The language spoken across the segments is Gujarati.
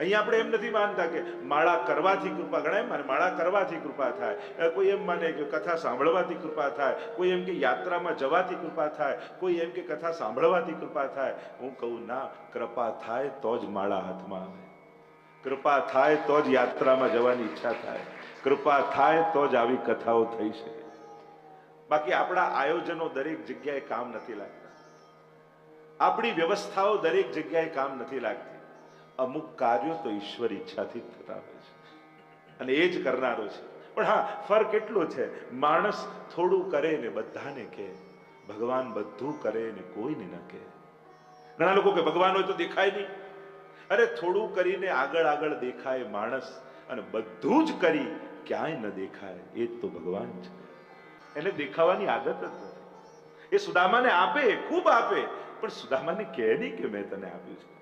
અહીંયા આપણે એમ નથી માનતા કે માળા કરવાથી કૃપા ગણાય માળા કરવાથી કૃપા થાય. કોઈ એમ માને કે કથા સાંભળવાથી કૃપા થાય. કોઈ એમ કે યાત્રામાં જવાથી કૃપા થાય. કોઈ એમ કે કથા સાંભળવાથી કૃપા થાય. હું કહું, ના, કૃપા થાય તો જ માળા હાથમાં આવે. કૃપા થાય તો જ યાત્રામાં જવાની ઈચ્છા થાય. કૃપા થાય તો જ આવી કથાઓ થઈ શકે. બાકી આપણા આયોજનો દરેક જગ્યાએ કામ નથી લાગતા. આપણી વ્યવસ્થાઓ દરેક જગ્યાએ કામ નથી લાગતી. અમુક કાર્યો તો ઈશ્વર ઈચ્છાથી જ થતા છે. અને એ જ કરનારો છે. પણ હા, ફરક એટલો છે, માણસ થોડું કરે ને બધાને કહે. ભગવાન બધું કરે ને કોઈને ન કહે. ઘણા લોકો કે ભગવાન હોય તો દેખાય નહીં. અરે થોડું કરીને આગળ આગળ દેખાય માણસ અને બધું જ કરી, ક્યાંય ન દેખાય. એ જ તો ભગવાન છે. એને દેખાવાની આદત જ નથી. એ સુદામાને આપે, ખૂબ આપે. પણ સુદામાને કહે નહીં કે મેં તને આપ્યું છે.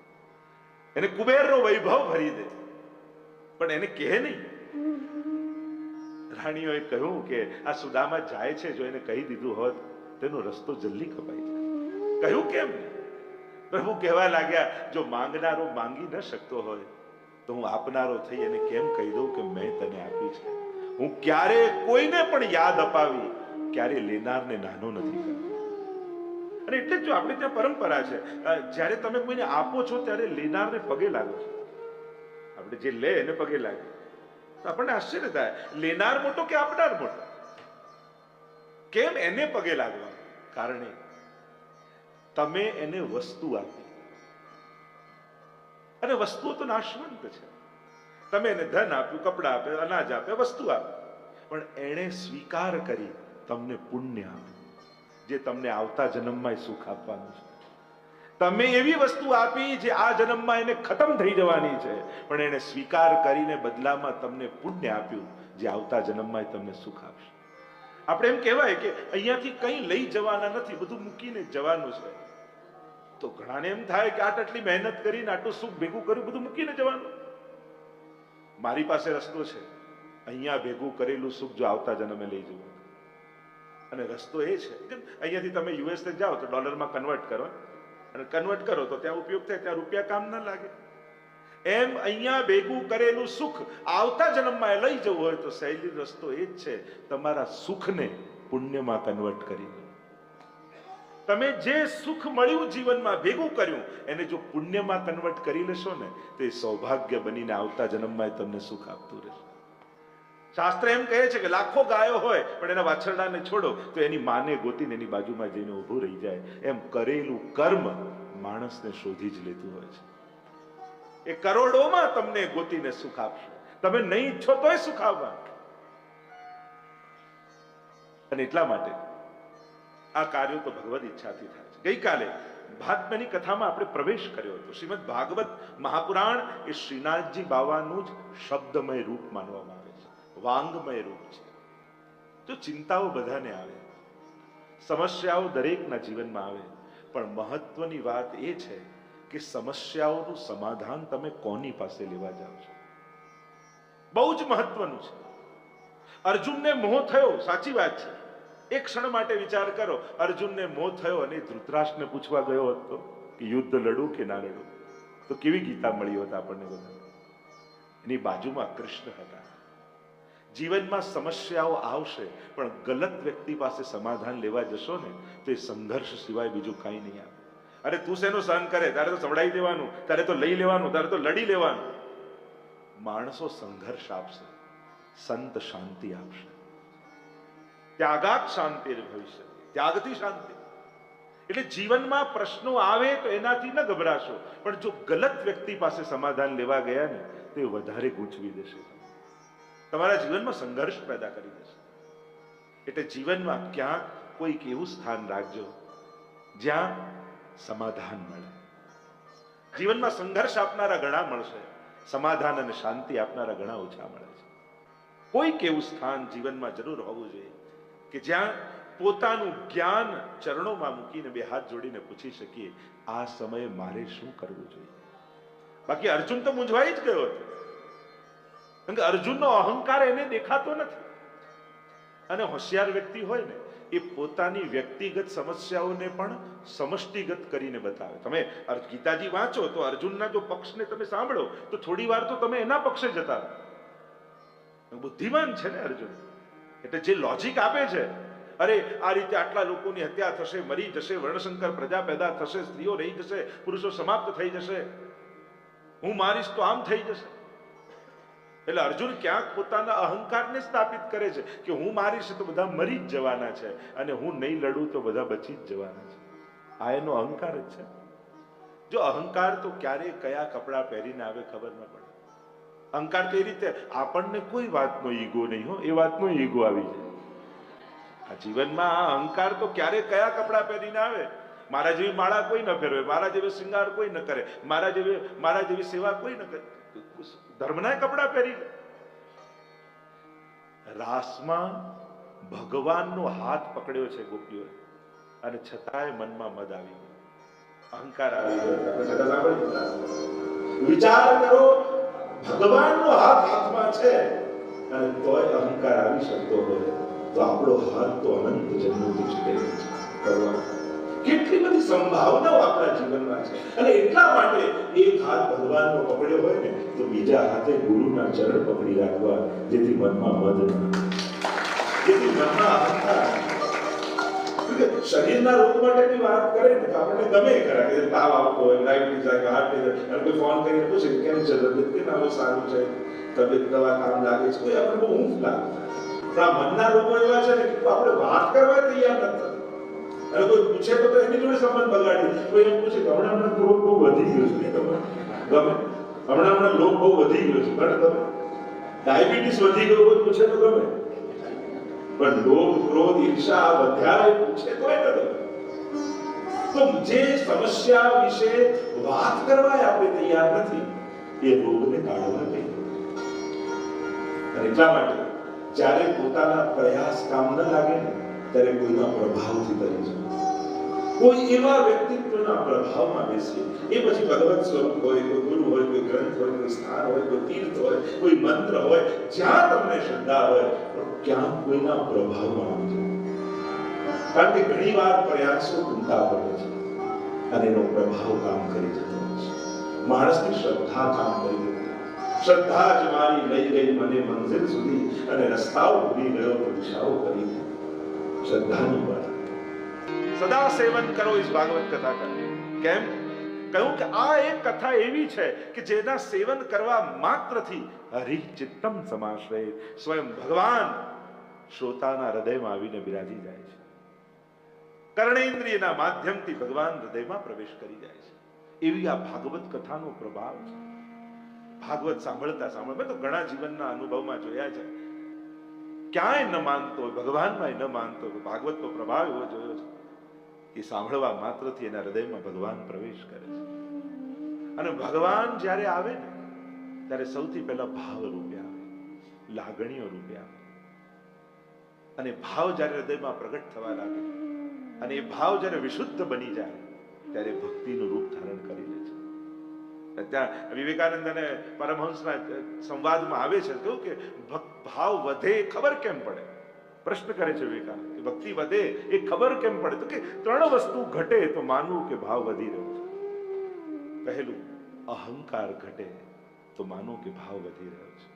એને કુબેરનો વૈભવ ભરી દે. પણ એને કહે નહીં. રાણીઓએ કહ્યું કે આ સુદામા જાય છે, જો એને કહી દીધું હોત, તેનો રસ્તો જલ્દી કપાઈ જાય. કહ્યું કેમ? પ્રભુ કહેવા લાગ્યા, જો માંગનારો માંગી ન શકતો હોય, તો હું આપનારો થઈ એને કેમ કહી દઉં કે મેં તને આપ્યું છે? હું ક્યારે કોઈને પણ યાદ અપાવી, ક્યારે લેનારને નાનો નથી કરતો. અને એટલે જ આપણે ત્યાં પરંપરા છે જ્યારે તમે કોઈને આપો છો, ત્યારે લેનારને પગે લાગો છો. આપણે જે લે, એને પગે લાગે તો આપણને આશ્ચર્ય થાય, લેનાર મોટો કે આપનાર મોટો? કેમ એને પગે લાગવા કારણે તમે એને વસ્તુ આપી. અને વસ્તુઓ તો નાશવંત છે. તમે એને ધન આપ્યું, કપડાં આપ્યા, અનાજ આપ્યા, વસ્તુ આપ્યું પણ એણે સ્વીકાર કરી, તમને પુણ્ય આપ્યું. જે તમને આવતા જન્મમાં સુખ આપવાનું છે. તમે એવી વસ્તુ આપી જે આ જન્મમાં એને ખતમ થઈ જવાની છે. પણ એને સ્વીકાર કરીને બદલામાં તમને પુણ્ય આપ્યું જે આવતા જન્મમાં તમને સુખ આપશે. આપણે એમ કહેવાય કે અહીંયાથી કંઈ લઈ જવાના નથી, બધું મૂકીને જવાનું છે. તો ઘણાને એમ થાય કે આટ આટલી મહેનત કરીને આટલું સુખ ભેગું કર્યું, બધું મૂકીને જવાનું. મારી પાસે રસ્તો છે. અહીંયા ભેગું કરેલું સુખ જો આવતા જન્મે લઈ જવું. અને રસ્તો એ છે. કે અહીંયાથી તમે યુએસ જાઓ તો ડોલરમાં કન્વર્ટ કરો. અને કન્વર્ટ કરો તો ત્યાં ઉપયોગ થાય, ત્યાં રૂપિયા કામ ન લાગે. એમ અહીંયા ભેગું કરેલું સુખ આવતા જન્મમાં એ લઈ જવું હોય તો સહેલી રસ્તો એ જ છે. તમારા સુખને પુણ્યમાં કન્વર્ટ કરી તમે જે સુખ મળ્યું જીવનમાં ભેગું કર્યું, એને જો પુણ્યમાં કન્વર્ટ કરી લેશો ને, તો એ સૌભાગ્ય બનીને આવતા જન્મમાં તમને સુખ આપતું રહેશે. શાસ્ત્ર એમ કહે છે કે લાખો ગાયો હોય, પણ એના વાછરડાને છોડો, તો એની માને ગોતીને એની બાજુમાં જઈને ઊભું રહી જાય. એમ કરેલું કર્મ માણસને શોધી જ લેતું હોય છે. એ કરોડોમાં તમને ગોતીને સુખ આપશે. તમે નહીં ઈચ્છો તોય સુખ આવવા અને એટલા માટે આ કાર્યો તો ભગવદ ઈચ્છાથી થાય છે. ગઈકાલે ભાગવતની કથામાં આપણે પ્રવેશ કર્યો હતો. શ્રીમદ ભાગવત મહાપુરાણ એ શ્રીનાથજી બાવાનું જ શબ્દમય રૂપ માનવામાં વાંગમય રૂપ છે. તો ચિંતાઓ બધાને આવે. સમસ્યાઓ દરેકના જીવનમાં આવે. પણ મહત્વની વાત એ છે કે સમસ્યાઓનું સમાધાન તમે કોની પાસે લેવા જાઓ છો? બહુ જ મહત્વનું છે. અર્જુનને મોહ થયો, સાચી વાત છે. એક ક્ષણ માટે વિચાર કરો, અર્જુનને મોહ થયો અને ધૃતરાષ્ટ્રને પૂછવા ગયો હતો કે યુદ્ધ લડું કે ના લડું? તો કેવી ગીતા મળી હોત આપણને બધા એની બાજુમાં કૃષ્ણ હતા. જીવનમાં સમસ્યાઓ આવશે, પણ ગલત વ્યક્તિ પાસે સમાધાન લેવા જશો ને, તો એ સંઘર્ષ સિવાય બીજું કાંઈ નહીં આવે. અરે તું શેનું સહન કરે? તારે તો સંભળાઈ દેવાનું, તારે તો લઈ લેવાનું, તારે તો લડી લેવાનું. માણસો સંઘર્ષ આપશે, સંત શાંતિ આપશે. ત્યાગાત શાંતિ ભવિષ્ય ત્યાગથી શાંતિ. એટલે જીવનમાં પ્રશ્નો આવે તો એનાથી ન ગભરાશો, પણ જો ગલત વ્યક્તિ પાસે સમાધાન લેવા ગયા ને, તો એ વધારે ગૂંચવી દેશે. તમારા જીવનમાં સંઘર્ષ પેદા કરી દેશે. એટલે જીવનમાં ક્યાંક કોઈક એવું સ્થાન રાખજો, જ્યાં સમાધાન મળે. જીવનમાં સંઘર્ષ આપનારા ઘણા મળશે, સમાધાન અને શાંતિ આપનારા ઘણા ઓછા મળે છે. કોઈક એવું સ્થાન જીવનમાં જરૂર હોવું જોઈએ કે જ્યાં પોતાનું જ્ઞાન ચરણોમાં મૂકીને બે હાથ જોડીને પૂછી શકીએ, આ સમયે મારે શું કરવું જોઈએ? બાકી અર્જુન તો મૂંઝવાઈ જ ગયો હતો. કારણ કે અર્જુનનો અહંકાર એને દેખાતો નથી. અને હોશિયાર વ્યક્તિ હોય ને, એ પોતાની વ્યક્તિગત સમસ્યાઓને પણ સમષ્ટિગત કરીને બતાવે. તમે ગીતાજી વાંચો તો અર્જુનના જો પક્ષને તમે સાંભળો, તો થોડી વાર તો તમે એના પક્ષે જતા બુદ્ધિમાન છે ને અર્જુન? એટલે જે લોજિક આપે છે, અરે, આ રીતે આટલા લોકોની હત્યા થશે, મરી જશે, વર્ણશંકર પ્રજા પેદા થશે, સ્ત્રીઓ રહી જશે, પુરુષો સમાપ્ત થઈ જશે, હું મારીશ તો આમ થઈ જશે. એટલે અર્જુન ક્યાંક પોતાના અહંકારને સ્થાપિત કરે છે કે હું મારીશ તો બધા મરી જ જવાના છે અને હું નહીં લડું તો બધા બચી જ જવાના છે. આ એનો અહંકાર જ છે. જો અહંકાર તો ક્યારે કયા કપડાં પહેરીને આવે ખબર ન પડે. અહંકાર તો એ રીતે આપણને કોઈ વાતનો ઈગો નહીં હો, એ વાતનો ઈગો આવી જાય. આ જીવનમાં આ અહંકાર તો ક્યારે કયા કપડાં પહેરીને આવે? મારા જેવી માળા કોઈ ન ફેરવે મારા જેવો શૃંગાર કોઈ ન કરે, મારા જેવી મારા જેવી સેવા કોઈ ન કરે. ધર્મના કપડા પહેરી રાસમાં ભગવાનનો હાથ પકડ્યો છે ગોપીઓએ. અને છતાંય મનમાં મદ આવી ગયો. અહંકાર આવી. વિચાર કરો, ભગવાનનો હાથ હાથમાં છે અને તોય અહંકાર આવી શકતો હોય. તો આપણો હાથ તો અનંત જન્મોથી છે. કેટલી બધી સંભાવનાઓ આપણા જીવનમાં છે. અને એટલા માટે એક હાથ ભગવાનનો પકડ્યો હોય ને, તો બીજા હાથે ગુરુના ચરણ પકડી રાખવા જેથી મનમાં મદ જેથી મનમાં અહંકાર શરીરના રોગ માટેની વાત કરે ને, તો આપણને ગમે એ કે તાવ આવતો હોય ડાયાબિટીસ આવે હાર્ટ ડિઝાઇન અને કોઈ ફોન કરીને પૂછે કે કેમ છે, તબિયત કે ના સારું છે? તબિયત દવા કામ લાગે છે? કોઈ આપણે બહુ ઊંઘ લાગે. પણ આ મનના રોગો એવા છે ને આપણે વાત કરવા તૈયાર નથી અને કોઈ પૂછે તો એની જોડે સંબંધ બગાડી કોઈ એમ પૂછે હમણાં હમણાં ક્રોધ બહુ વધી ગયો છે. ગમે. હમણાં હમણાં લોક બહુ વધી ગયો છે. ગમે ડાયાબિટીસ વધી ગયો કોઈ પૂછે તો ગમે. પણ લોભ ક્રોધ, ઈર્ષા વધ્યા પૂછે તો એ ન ગમે તો જે સમસ્યા વિશે વાત કરવા આપણે તૈયાર નથી, એ રોગને કાઢવા અને એટલા માટે જ્યારે પોતાના પ્રયાસ કામ ન લાગે ને ત્યારે કોઈના પ્રભાવથી કરી જાય. કોઈ એવા વ્યક્તિત્વના પ્રભાવમાં બેસીએ એ પછી ભગવત સ્વરૂપ હોય, કોઈ ગુરુ હોય, કોઈ ગ્રંથ હોય, કોઈ સ્થાન હોય, કોઈ તીર્થ હોય, કોઈ મંત્ર હોય, જ્યાં તમને શ્રદ્ધા હોય, પણ ક્યાં કોઈના પ્રભાવમાં આવી જાય. કારણ કે ઘણી વાર પ્રયાસો ટૂંકા પડે છે અને એનો પ્રભાવ કામ કરી જતો છે. માણસની શ્રદ્ધા કામ કરી જતી શ્રદ્ધા જ મારી લઈ ગઈ મને મંઝિલ સુધી અને રસ્તાઓ ભૂલી ગયો, પરીક્ષાઓ કરી. શ્રદ્ધાની સદા સેવન કરો ઇસ ભાગવત કથા કા કેમ? કહ્યું કે આ એક કથા એવી છે કે જેના સેવન કરવા માત્રથી હરિ ચિત્તમ સમાશ્રય. સ્વયં ભગવાન શ્રોતાના હૃદયમાં આવીને બિરાજી જાય છે. કર્ણેન્દ્રિયના માધ્યમથી ભગવાન હૃદયમાં પ્રવેશ કરી જાય છે. એવી આ ભાગવત કથાનો પ્રભાવ છે. ભાગવત સાંભળતા સાંભળ મેં તો ઘણા જીવનના અનુભવમાં જોયા છે. ક્યાંય ન માનતો હોય, ભગવાનમાં ન માનતો હોય, ભાગવતનો પ્રભાવ એવો જોયો છે એ સાંભળવા માત્રથી એના હૃદયમાં ભગવાન પ્રવેશ કરે છે. અને ભગવાન જ્યારે આવે ને, ત્યારે સૌથી પહેલા ભાવ રૂપે આવે, લાગણીઓ રૂપે આવે. અને ભાવ જ્યારે હૃદયમાં પ્રગટ થવા લાગે, અને એ ભાવ જ્યારે વિશુદ્ધ બની જાય, ત્યારે ભક્તિનું રૂપ ધારણ કરી લે છે. ત્યાં વિવેકાનંદ અને પરમહંસના સંવાદમાં આવે છે કેવું કે ભાવ વધે ખબર કેમ પડે? પ્રશ્ન કરે છે વિવેકાનંદ કે ભક્તિ વધે એ ખબર કેમ પડે? તો કે ત્રણ વસ્તુ ઘટે તો માનવું કે ભાવ વધી રહ્યો છે. પહેલું, અહંકાર ઘટે તો માનવું કે ભાવ વધી રહ્યો છે.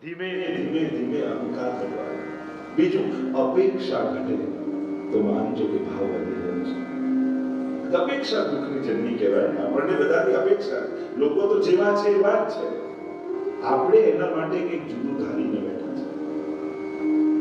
ધીમે ધીમે ધીમે અહંકાર ઘટવા બીજું, અપેક્ષા ઘટે તો માનજો કે ભાવ વધી રહ્યો છે. અપેક્ષા દુઃખની જન્મી કહેવાય. ને. આપણને બધાની અપેક્ષા. લોકો તો જેવા છે એવા જ છે. આપણે એના માટે કંઈક જુદું ધારીને બેઠા છે.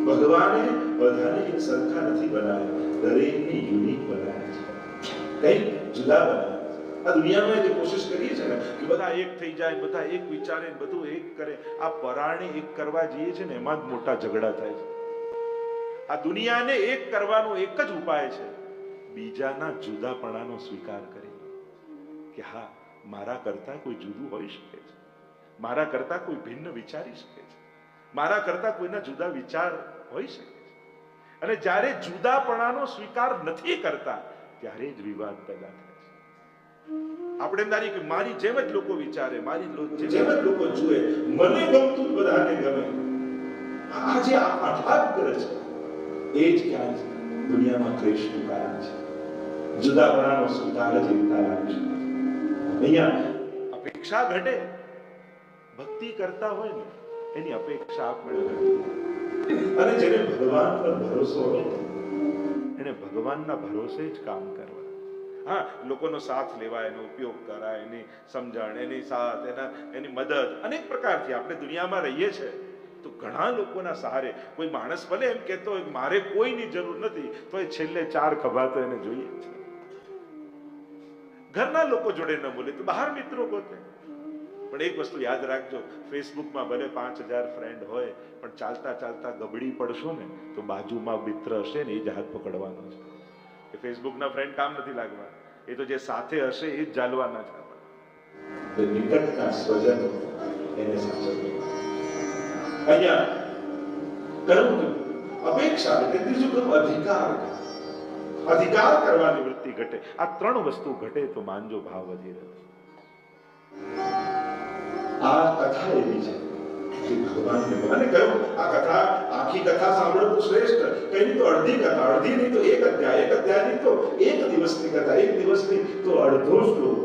ભગવાને બધાને એક સરખા નથી બનાવ્યા. દરેકને યુનિક બનાવ્યા છે. કંઈક જુદા બનાવ્યા આ દુનિયામાં જે કોશિશ કરીએ છે ને, કે બધા એક થઈ જાય, બધા એક વિચારે બધું એક કરે. આ પરાણે એક કરવા જઈએ છે ને, એમાં જ મોટા ઝઘડા થાય છે. આ દુનિયાને એક કરવાનો એક જ ઉપાય છે. બીજાના જુદાપણાનો સ્વીકાર કરી કે હા, મારા કરતા કોઈ જુદું હોઈ શકે છે. મારા કરતા કોઈ ભિન્ન વિચારી શકે છે. મારા કરતા કોઈના જુદા વિચાર હોઈ શકે છે. અને જ્યારે જુદાપણાનો સ્વીકાર નથી કરતા, ત્યારે જ વિવાદ પેદા થાય છે. આપણે એમ ધારીએ કે મારી જેમ જ લોકો વિચારે, મારી જેમ જ લોકો જુએ, મને ગમતું બધાને ગમે. આ જે આઘાતગ્રહ છે, એ જ ક્યાં છે દુનિયામાં કૃષ્ણ કારણ છે. જુદાપણાનો સ્વીકાર જ એકતા લાવી છે અહીંયા અપેક્ષા ઘટે. ભક્તિ કરતા હોય ને, એની અપેક્ષા આપણે અને જેને ભગવાન પર ભરોસો એને ભગવાનના ભરોસે જ કામ કરવા. હા, લોકોનો સાથ લેવાય, એનો ઉપયોગ કરાય, એની સમજણ, એની સાથ, એના, એની મદદ, અનેક પ્રકારથી આપણે દુનિયામાં રહીએ છીએ. તો ઘણા લોકોના સહારે, કોઈ માણસ ભલે એમ કહેતો હોય મારે કોઈની જરૂર નથી, તો એ છેલ્લે ચાર ખભા તો એને જોઈએ છે. ઘરના લોકો જોડે ન બોલે, તો બહાર મિત્રો ગોતે પણ એક વસ્તુ યાદ રાખજો, ફેસબુકમાં ભલે પાંચ હજાર ફ્રેન્ડ હોય, પણ ચાલતા ચાલતા ગબડી પડશો ને, તો બાજુમાં મિત્ર હશે ને એ જ હાથ પકડવાનો છે. એ ફેસબુકના ફ્રેન્ડ કામ નથી લાગવા. એ તો જે સાથે હશે એ જ ચાલવાના છે. નિકટના સ્વજનો એને સાચવજો અહીંયા કરવું અપેક્ષા, એટલે ત્રીજું કરવું અધિકાર અધિકાર કરવાની વૃત્તિ ઘટે આ ત્રણ વસ્તુ ઘટે તો માનજો ભાવ વધી રહે આ કથા એવી છે કે ભગવાનને અને કહ્યું આ કથા આખી કથા સાંભળો તો શ્રેષ્ઠ કઈ નહીં તો અડધી કથા અડધી નહીં તો એક અધ્યાય એક અધ્યાય નહીં તો એક દિવસની કથા એક દિવસની તો અડધો શ્લોક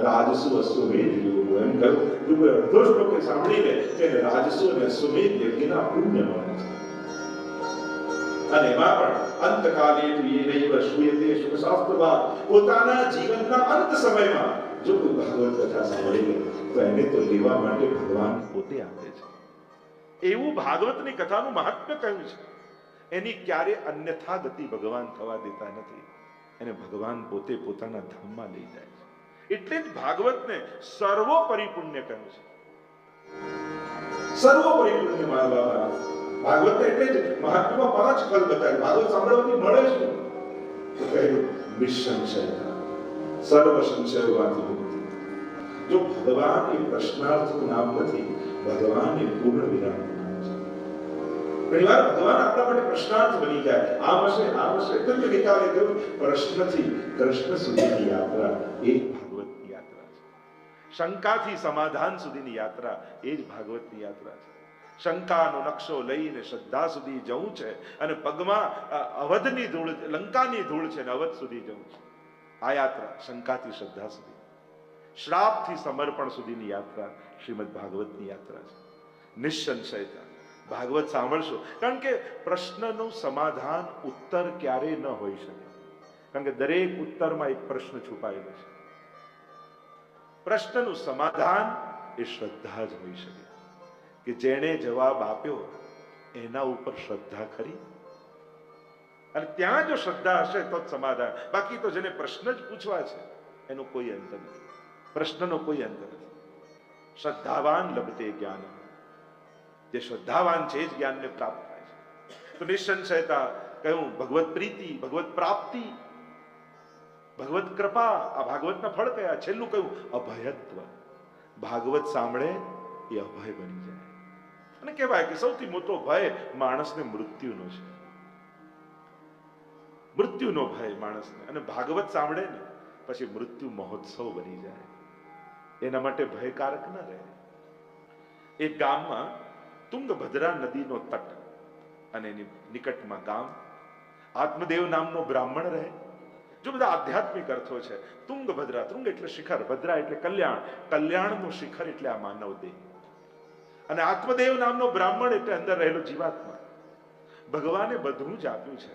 રાજસુ અશ્વમેધ યોગ એમ કહ્યું જો કોઈ અડધો શ્લોક એ સાંભળીને તેને રાજસુ અને અશ્વમેધ યજ્ઞના પુણ્ય મળે છે અને એમાં પણ અંતકાલે તુયેનૈવ શ્રૂયતે સુખ પોતાના જીવનના અંત સમયમાં જો કોઈ ભાગવત કથા સાંભળે તો એને તો લેવા માટે ભગવાન પોતે આવે છે. એવું ભાગવતની કથાનું મહાત્મ્ય કહ્યું છે? એની ક્યારે અન્યથા ગતિ ભગવાન થવા દેતા નથી. એને ભગવાન પોતે પોતાના ધામમાં લઈ જાય છે. એટલે જ ભાગવતને સર્વોપરી પુણ્ય કહ્યું છે. સર્વોપરી પુણ્ય માનવામાં આવે. ભાગવત એટલે જ મહાત્મા પાંચ ફલ બતાવે ભાગવત સાંભળવાથી મળે શું? તો કહ્યું નિસંશયતા સર્વ સંશયવાથી મુક્તિ. જો ભગવાન એ પ્રશ્નાર્થનું નામ નથી, ભગવાન એ પૂર્ણ વિરામ ઘણીવાર ભગવાન આપણા માટે પ્રશ્નાર્થ બની જાય. આમ હશે આમ હશે. મેં ગઈકાલે કહ્યું પ્રશ્નથી કૃષ્ણ સુધીની યાત્રા એ ભાગવતની યાત્રા છે. શંકાથી સમાધાન સુધીની યાત્રા એ જ ભાગવતની યાત્રા છે. શંકાનો નકશો લઈને શ્રદ્ધા સુધી જવું છે અને પગમાં અવધની ધૂળ, લંકાની ધૂળ છે અને અવધ સુધી જવું છે. આ યાત્રા શંકાથી શ્રદ્ધા સુધી. શ્રાપથી સમર્પણ સુધીની યાત્રા શ્રીમદ ભાગવતની યાત્રા છે. નિસંશયતા. ભાગવત સાંભળશો. કારણ કે પ્રશ્નનું સમાધાન ઉત્તર ક્યારેય ન હોઈ શકે. કારણ કે દરેક ઉત્તરમાં એક પ્રશ્ન છુપાયેલો છે. પ્રશ્નનું સમાધાન એ શ્રદ્ધા જ હોઈ શકે. કે જેણે જવાબ આપ્યો, એના ઉપર શ્રદ્ધા ખરી? અને ત્યાં જો શ્રદ્ધા હશે તો જ સમાધાન. બાકી તો જેને પ્રશ્ન જ પૂછવા છે, એનો કોઈ અંત નથી. પ્રશ્નનો કોઈ અંત નથી. શ્રદ્ધાવાન લભતે જ્ઞાન. જે શ્રદ્ધાવાન છે, એ જ જ્ઞાનને પ્રાપ્ત થાય છે. તો નિસંશયતા કહ્યું, ભગવત પ્રીતિ, ભગવત પ્રાપ્તિ, ભગવત કૃપા, આ ભાગવતના ફળ કયા? છેલ્લું કહ્યું, અભયત્વ. ભાગવત સાંભળે એ અભય બની જાય. અને કહેવાય કે સૌથી મોટો ભય માણસને મૃત્યુનો છે. મૃત્યુનો ભય માણસને. અને ભાગવત સાંભળે ને, પછી મૃત્યુ મહોત્સવ બની જાય. એના માટે ભયકારક ન રહે. એક ગામમાં તુંગભદ્રા નદીનો તટ અને એની નિકટમાં ગામ. આત્મદેવ નામનો બ્રાહ્મણ રહે. જો બધા આધ્યાત્મિક અર્થો છે, તુંગભદ્રા, તુંગ એટલે શિખર, ભદ્રા એટલે કલ્યાણ, કલ્યાણનું શિખર એટલે આ માનવ દેહ. અને આત્મદેવ નામનો બ્રાહ્મણ એટલે અંદર રહેલો જીવાત્મા. ભગવાને બધું જ આપ્યું છે,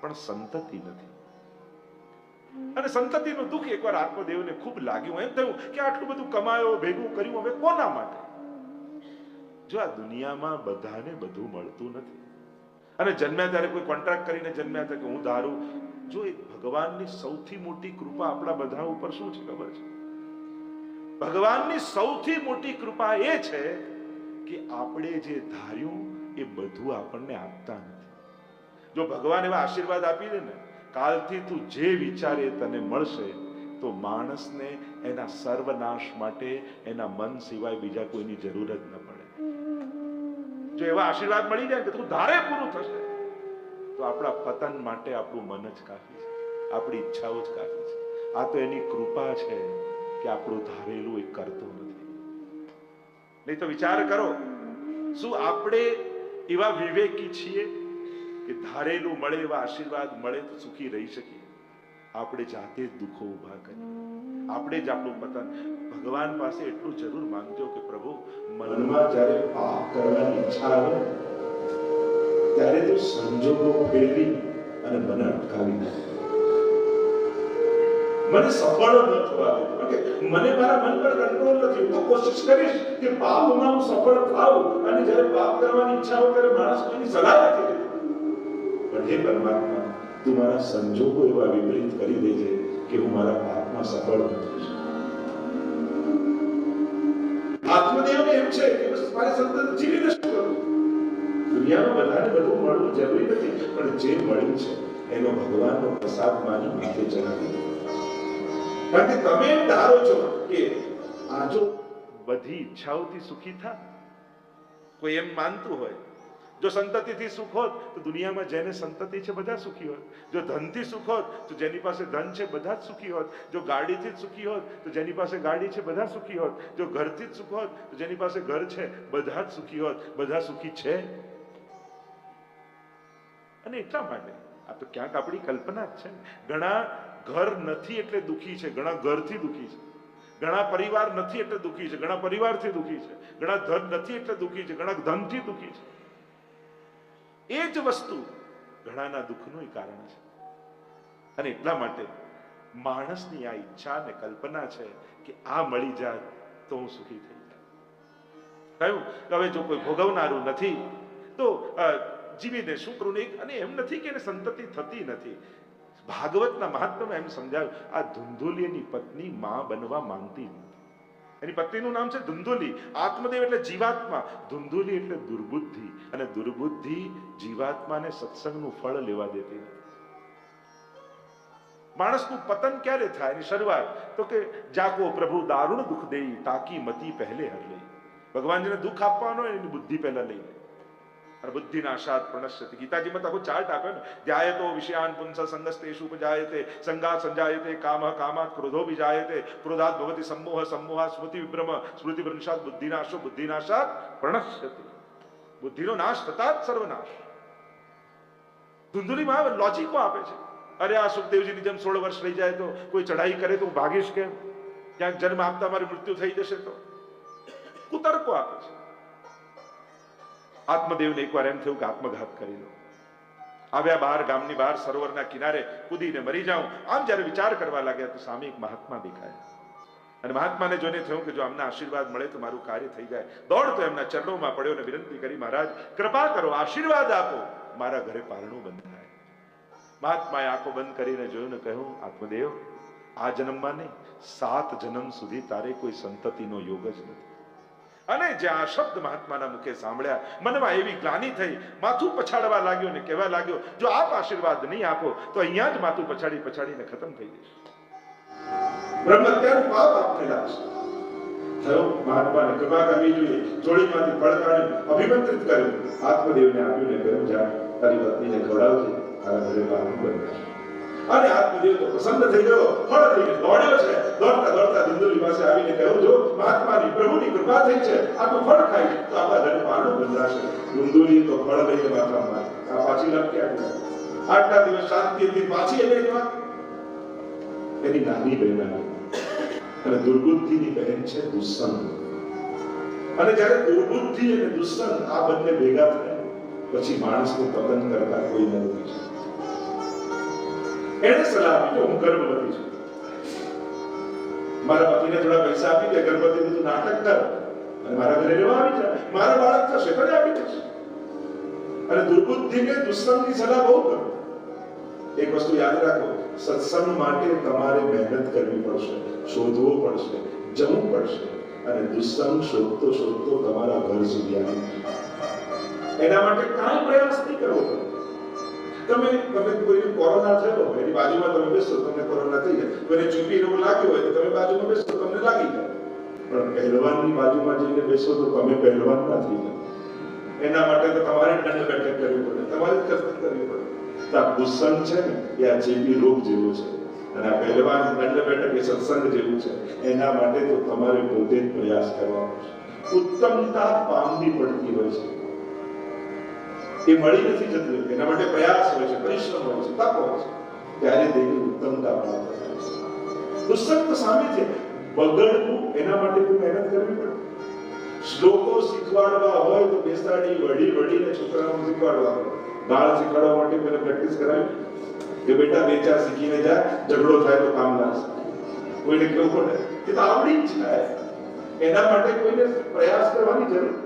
પણ સંતતિ નથી. અને સંતતિનું દુઃખ એકવાર આત્મદેવને ખૂબ લાગ્યું. એમ થયું કે આટલું બધું કમાયો, ભેગું કર્યું, હવે કોના માટે? જો આ દુનિયામાં બધાને બધું મળતું નથી. અને જન્મ્યા ત્યારે કોઈ કોન્ટ્રાક્ટ કરીને જન્મ્યા હતા કે હું ધારું, જો એ ભગવાનની સૌથી મોટી કૃપા આપણા બધા ઉપર શું છે ખબર છે? ભગવાનની સૌથી મોટી કૃપા એ છે કે આપણે જે ધાર્યું એ બધું આપણને આપતા નથી. જો ભગવાન એવા આશીર્વાદ આપી દે ને, કાલથી તું જે વિચારે તને મળશે, તો માણસને એના સર્વનાશ માટે, એના મન સિવાય બીજા કોઈની જરૂર જ ન પડે. જો એવા આશીર્વાદ મળી જાય કે તું ધારે પૂરું થશે, તો આપણા પતન માટે આપણું મન જ કાફી છે. આપણી ઈચ્છાઓ જ કાફી છે. આ તો એની કૃપા છે કે આપણું ધારેલું એ કરતો નથી. નહીં તો વિચાર કરો, શું આપણે એવા વિવેકી છીએ કે ધારેલું મળે એવા આશીર્વાદ મળે તો સુખી રહી શકીએ? આપણે જાતે દુઃખો ઊભા કરીએ. આપણે જ આપણું પતન. ભગવાન પાસે એટલું જરૂર માંગજો કે પ્રભુ, મનમાં જ્યારે પાપ કરવાની ઈચ્છા આવે ત્યારે તો સંજોગો ફેરવી અને મને અટકાવી દે મને સફળ ન થવા દે. ઓકે મને મારા મન પર કંટ્રોલ નથી. હું કોશિશ કરીશ કે પાપમાં હું સફળ થાઉં અને જ્યારે પાપ કરવાની ઈચ્છા હોય ત્યારે માણસ કોઈની સલાહ નથી પણ હે પરમાત્મા, તું મારા સંજોગો એવા વિપરીત કરી દેજે કે હું મારા પાપમાં સફળ ન શકું આત્મદેવને એમ છે કે બસ મારી સતત જીવીને શું કરવું? દુનિયામાં બધાને બધું મળવું જરૂરી નથી, પણ જે મળ્યું છે, એનો ભગવાનનો પ્રસાદ માની માથે ચડાવી દો. કારણ તમે એમ ધારો છો કે આ જો બધી ઈચ્છાઓથી સુખી થા? કોઈ એમ માનતું હોય? જો સંતતિથી સુખ હોત, તો દુનિયામાં જેને સંતતિ છે બધા સુખી હોત. જો ધનથી સુખ હોત, તો જેની પાસે ધન છે બધા જ સુખી હોત. જો ગાડીથી જ સુખી હોત, તો જેની પાસે ગાડી છે બધા સુખી હોત. જો ઘરથી જ સુખ હોત, તો જેની પાસે ઘર છે બધા જ સુખી હોત. બધા સુખી છે? અને એટલા માટે આ તો ક્યાંક આપણી કલ્પના જ છે ઘણા ઘર નથી એટલે દુઃખી છે, ઘણા ઘરથી દુઃખી છે. ઘણા પરિવાર નથી એટલે દુઃખી છે, ઘણા પરિવારથી દુઃખી છે. ઘણા ધન નથી એટલે દુઃખી છે, ઘણા ધનથી દુઃખી છે. એ જ વસ્તુ ઘણાના દુઃખનું કારણ છે. અને એટલા માટે માણસની આ ઈચ્છા અને કલ્પના છે કે આ મળી જાય તો હું સુખી થઈ જાય હવે જો કોઈ ભોગવનારું નથી, તો જીવીને શું કરું અને એમ નથી કે સંતતિ થતી નથી. ભાગવતના મહાત્મામાં એમ સમજાવ્યું, આ ધુંધુલીની પત્ની માં બનવા માંગતી નથી. એની પત્નીનું નામ છે ધુંધુલી. આત્મદેવ એટલે જીવાત્મા. ધુંધુલી એટલે દુર્બુદ્ધિ. અને દુર્બુદ્ધિ જીવાત્માને સત્સંગનું ફળ લેવા દેતી માણસનું પતન ક્યારે થાય? એની શરૂઆત તો કે, જાગો પ્રભુ, દારૂણ દુઃખ દેઈ તાકી મતી પહેલે હર લઈ. ભગવાન જેને દુઃખ આપવાનો એની બુદ્ધિ પહેલા લઈ લે. અને બુદ્ધિના શાત પ્રણશ્યતિ ગીતાજીમાં તો આખો ચાર્ટ આપ્યો ને જાય તો વિષયાન પુંસા સંગસ્તેષુ ઉપજાયતે સંગા સંજાયતે કામ કામાત ક્રોધો વિજાયતે ક્રોધાત ભવતી સમોહ સમોહા સ્મૃતિ વિભ્રમ સ્મૃતિ ભ્રંશાત બુદ્ધિનાશો બુદ્ધિનાશાત પ્રણશ્યતિ બુદ્ધિનો નાશ થતા જ સર્વનાશ ધુંધુલીમાં આવે લોજિકો આપે છે અરે આ સુખદેવજીની જેમ સોળ વર્ષ રહી જાય તો કોઈ ચઢાઈ કરે તો હું ભાગીશ કેમ ક્યાંક જન્મ આપતા મારી મૃત્યુ થઈ જશે તો કુતર્કો આપે છે આત્મદેવને એકવાર એમ થયું કે આત્મઘાત કરી લો. આવ્યા બહાર ગામની બહાર સરોવરના કિનારે કૂદીને મરી જાઉં. આમ જ્યારે વિચાર કરવા લાગ્યા તો સામે એક મહાત્મા દેખાયા. અને મહાત્માને જોઈને થયું કે જો આમના આશીર્વાદ મળે તો મારું કાર્ય થઈ જાય. દોડતો એમના ચરણોમાં પડ્યો અને વિનંતી કરી, મહારાજ, કૃપા કરો, આશીર્વાદ આપો. મારા ઘરે પારણું બંધ થાય. મહાત્માએ આંખો બંધ કરીને જોયું ને કહ્યું, આત્મદેવ, આ જન્મમાં નહીં, સાત જન્મ સુધી તારે કોઈ સંતતિનો યોગ જ નથી. અને જ્યાં આ શબ્દ મહાત્માના મુખે સાંભળ્યા મનમાં એવી ગ્લાની થઈ, માથું પછાડવા લાગ્યો ને કહેવા લાગ્યો, જો આપ આશીર્વાદ નહીં આપો, તો અહીંયા જ માથું પછાડી પછાડીને ખતમ થઈ જશે. બ્રહ્મત્યાનું પાપ આપને લાગશે થયો, મહાત્માને કૃપા કરવી જોઈએ. જોડીમાંથી ફળ અભિમંત્રિત કર્યું. આત્મદેવને આપ્યું ને ગરમ જા તારી પત્નીને ખવડાવજે તારા ઘરે પારણું બંધાશે અને આત્મદેવ તો પ્રસન્ન થઈ ગયો, ફળ લઈને દોડ્યો છે. દોડતા દોડતા દિંદુલી પાસે આવીને કહ્યું, જો મહાત્માની પ્રભુની કૃપા થઈ છે આ તો ફળ ખાઈ, તો આપણા ઘરે પારણું બંધાશે. દિંદુલી તો ફળ લઈને માથામાં આ પાછી લપ ક્યાં આટલા દિવસ શાંતિથી પાછી એને જવા એની નાની બહેન અને દુર્બુદ્ધિની બહેન છે દુસ્સંગ. અને જ્યારે દુર્બુદ્ધિ અને દુસ્સંગ આ બંને ભેગા થાય, પછી માણસનું પતન કરતા કોઈ ન રોકી શકે એને સલાહ આપી કે હું ગર્ભવતી છું. મારા પતિને થોડા પૈસા આપી દે ગર્ભવતી તું નાટક કર. અને મારા ઘરે રહેવા આવી જા. મારા બાળક થશે તો આપી જશે અને દુર્બુદ્ધિને દુસ્સંગની સલાહ બહુ કરો. એક વસ્તુ યાદ રાખો, સત્સંગ માટે તમારે મહેનત કરવી પડશે, શોધવો પડશે, જવું પડશે. અને દુસ્સંગ શોધતો શોધતો તમારા ઘર સુધી આવી એના માટે કાંઈ પ્રયાસ નહીં કરવો પડે. તમે તમે કોઈ કોરોના થયો હોય એની બાજુમાં તમે બેસો, તમને કોરોના થઈ જાય. કોઈને ચૂપી રોગ લાગ્યો હોય તો તમે બાજુમાં બેસો, તમને લાગી જાય. પણ પહેલવાનની બાજુમાં જઈને બેસો તો તમે પહેલવાન ના થઈ જાય એના માટે તો તમારે દંડ બેઠક કરવી પડે, તમારે જ કસરત કરવી પડે. તો આ ભૂષણ છે ને, એ આ ચેપી રોગ જેવો છે. અને આ પહેલવાન દંડ બેઠક, એ સત્સંગ જેવું છે. એના માટે તો તમારે પોતે જ પ્રયાસ કરવાનો છે. ઉત્તમતા પામવી પડતી હોય છે. એ મળી નથી જતું. એના માટે પ્રયાસ હોય છે, પરિશ્રમ હોય છે તપ હોય છે. ત્યારે દેવી ઉત્તમતા પ્રાપ્ત થાય છે. પુસ્તક તો સામે છે. બગડવું એના માટે કોઈ મહેનત કરવી પડે. શ્લોકો શીખવાડવા હોય તો બેસાડી, વળી, વળીને છોકરાઓને શીખવાડવા બાળ શીખવાડવા માટે પહેલા પ્રેક્ટિસ કરાવી. કે બેટા બે, ચાર શીખીને જા. ઝઘડો થાય તો કામ લાગશે કોઈને કેવું પડે? એ તો આવડી જ જાય. એના માટે કોઈને પ્રયાસ કરવાની જરૂર.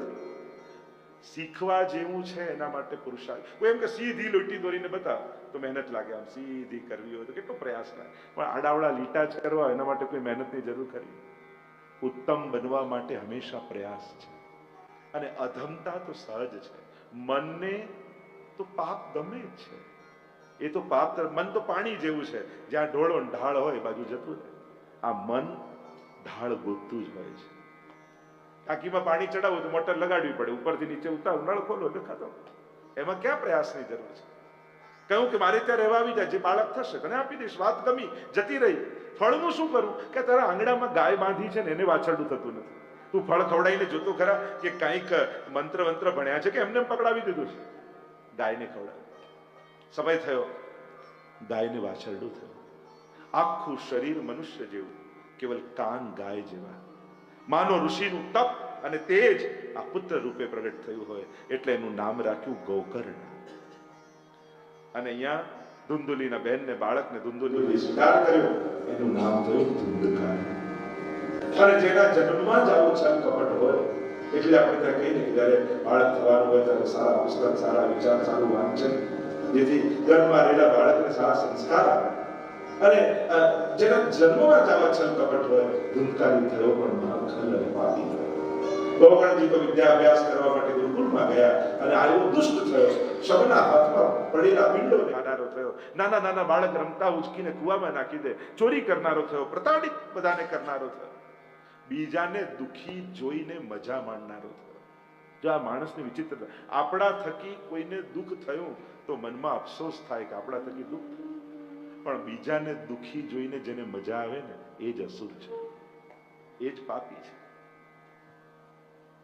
શીખવા જેવું છે એના માટે પુરુષાર્થ. એમ કે સીધી લોટી દોરીને બતાવ, તો મહેનત લાગે. આમ સીધી કરવી હોય તો કેટલો પ્રયાસ થાય. પણ આડાવડા લીટા જ કરવા, એના માટે કોઈ મહેનતની જરૂર ખરી? ઉત્તમ બનવા માટે હંમેશા પ્રયાસ છે. અને અધમતા તો સહજ છે. મનને તો પાપ ગમે જ છે. એ તો પાપ મન તો પાણી જેવું છે. જ્યાં ઢોળો ઢાળ હોય બાજુ જતું રહે. આ મન ઢાળ ગોતતું જ હોય છે. ટાંકીમાં પાણી ચડાવવું તો મોટર લગાડવી પડે. ઉપરથી નીચે ઉતાર ઉનાળો ખોલો એટલે ખાતો એમાં ક્યાં પ્રયાસની જરૂર છે? કહ્યું કે મારે ત્યાં રહેવા આવી જાય, જે બાળક થશે, તને આપી દઈશ. વાત ગમી, જતી રહી. ફળનું શું કરું? કે તારા આંગણામાં ગાય બાંધી છે ને એને વાછરડું થતું નથી. તું ફળ ખવડાવીને જોતો ખરા કે કંઈક મંત્ર મંત્ર ભણ્યા છે કે એમને એમ પકડાવી દીધું છે? ગાયને ખવડાવ સમય થયો. ગાયને વાછરડું થયું. આખું શરીર મનુષ્ય જેવું, કેવલ કાન ગાય જેવા. માનો ઋષિનું તપ અને તેજ આ પુત્ર રૂપે પ્રગટ થયું હોય એટલે એનું નામ રાખ્યું ગૌકર્ણ. અને અહીંયા ધુંધુલીના બહેનને બાળકને ધુંધુલી સ્વીકાર કર્યો. એનું નામ થયું ધુંધકાર. અને જેના જન્મમાં જ આવું છલ કપટ હોય, એટલે આપણે ત્યાં કહીએ કે જ્યારે બાળક થવાનું હોય ત્યારે સારા પુસ્તક, સારા વિચાર, સારું વાંચન, જેથી જન્મમાં રહેલા બાળકને સારા સંસ્કાર આવે અને જેના જન્મમાં જ કપટ હોય ધુંધકારી થયો પણ પાપી થયો. ગોકર્ણજી તો વિદ્યા અભ્યાસ કરવા માટે ગુરુકુળમાં ગયા અને આયો દુષ્ટ થયો. શબના હાથમાં પડેલા પિંડો ખાનારો થયો. નાના નાના બાળક રમતા ઉચકીને કુવામાં નાખી દે. ચોરી કરનારો થયો, પ્રતાડિત બધાને કરનારો થયો. બીજાને દુખી જોઈને મજા માણનારો થયો. જો આ માણસની વિચિત્રતા આપણા થકી કોઈને દુઃખ થયું, તો મનમાં અફસોસ થાય કે આપણા થકી દુઃખ થયું. પણ બીજાને દુખી જોઈને જેને મજા આવે ને, એ જ અસુર છે. એ જ પાપી છે.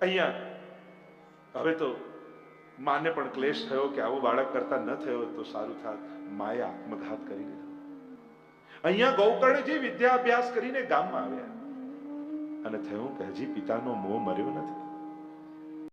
અહીંયા, હવે તો માને પણ ક્લેશ થયો કે આવું બાળક કરતા ન થયો તો સારું થાત. માએ આત્મઘાત કરી લીધો. અહીંયા ગૌકર્ણજી વિદ્યા અભ્યાસ કરીને ગામમાં આવ્યા. અને થયું કે હજી પિતાનો મોહ મર્યો નથી.